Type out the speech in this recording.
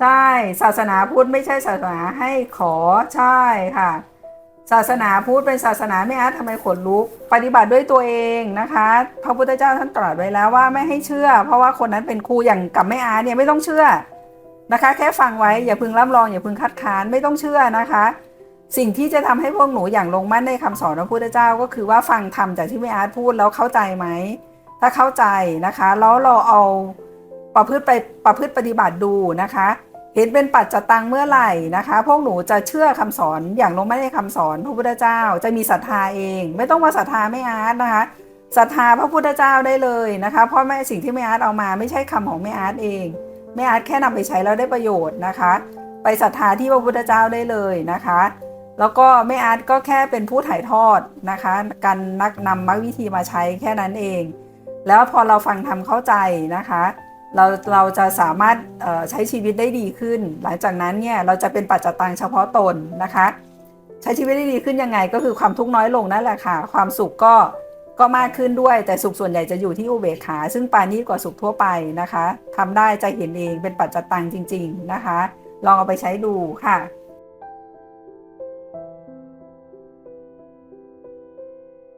ใช่ ศาสนาพุทธไม่ใช่ศาสนาให้ขอใช่ค่ะ ศาสนาพุทธเป็นศาสนาไม่อาร์ตทำไมขนลุก ปฏิบัติด้วยตัวเองนะคะ พระพุทธเจ้าท่านตรัสไว้แล้วว่าไม่ให้เชื่อ เพราะว่าคนนั้นเป็นครูอย่างกับไม่อาร์ตเนี่ยไม่ต้องเชื่อนะคะ แค่ฟังไว้อย่าพึงรับรองอย่าพึงคัดค้านไม่ต้องเชื่อนะคะ สิ่งที่จะทำให้พวกหนูอย่างลงมั่นในคำสอนของพระพุทธเจ้า ก็คือว่าฟังธรรมจากที่ไม่อาร์ตพูดแล้วเข้าใจไหมถ้าเข้าใจนะคะ แล้วเราเอาประพฤติไปประพฤติปฏิบัติดูนะคะ เห็นเป็นปัจจตังเมื่อไหร่นะคะ พวกหนูจะเชื่อคำสอนอย่างลงไม่ได้คำสอนพระพุทธเจ้าจะมีศรัทธาเอง ไม่ต้องมาศรัทธาไม่อาร์ตนะคะศรัทธาพระพุทธเจ้าได้เลยนะคะเพราะแม่สิ่งที่ไม่อาร์ตเอามาไม่ใช่คำของไม่อาร์ตเองไม่อาร์ตแค่นำไปใช้แล้วได้ประโยชน์นะคะ ไปศรัทธาที่พระพุทธเจ้าได้เลยนะคะ แล้วก็ไม่อาร์ตก็แค่เป็นผู้ถ่ายทอดนะคะ การนักนำมรรควิธีมาใช้แค่นั้นเอง แล้วพอเราฟังทำเข้าใจนะคะ เราเราจะสามารถใช้ชีวิตได้ดีขึ้น หลังจากนั้นเนี่ยเราจะเป็นปัจจตังเฉพาะตนนะคะ ใช้ชีวิตได้ดีขึ้นยังไงก็คือความทุกข์น้อยลงนั่นแหละค่ะ ความสุขก็ก็มากขึ้นด้วย แต่สุขส่วนใหญ่จะอยู่ที่อุเบกขา ซึ่งปานี้กว่าสุขทั่วไปนะคะทำได้จะเห็นเองเป็นปัจจตังจริง ๆนะคะ ลองเอาไปใช้ดูค่ะ